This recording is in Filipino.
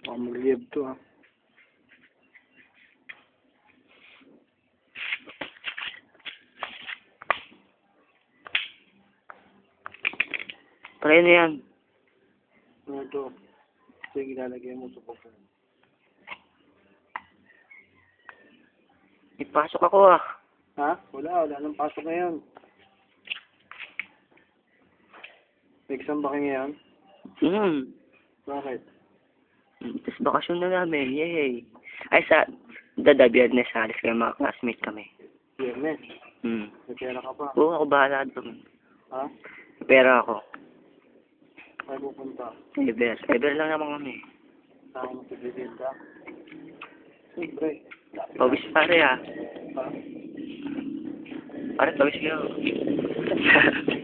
Mukhang mag-live to ah. Try na yan. Ano to? Ito yung ilalagay mo sa pupo. Ipasok ako ah. Ha? Wala, wala nang pasok ngayon. May exam ba kayo ngayon? Hmm. Bakit? Tapos bakasyon na namin. Yay. Ay sa dada biyernes alis kayo mga classmate kami. Biyernes. Hmm. May pera ka pa. Oo, ako bahala doon. Ha? Pera ako. Saan pupunta? Ever. Ever lang naman kami. Saan mo pagbibenta? Siyempre. Pawis pare ah. Ha? Pare, pawis kayo.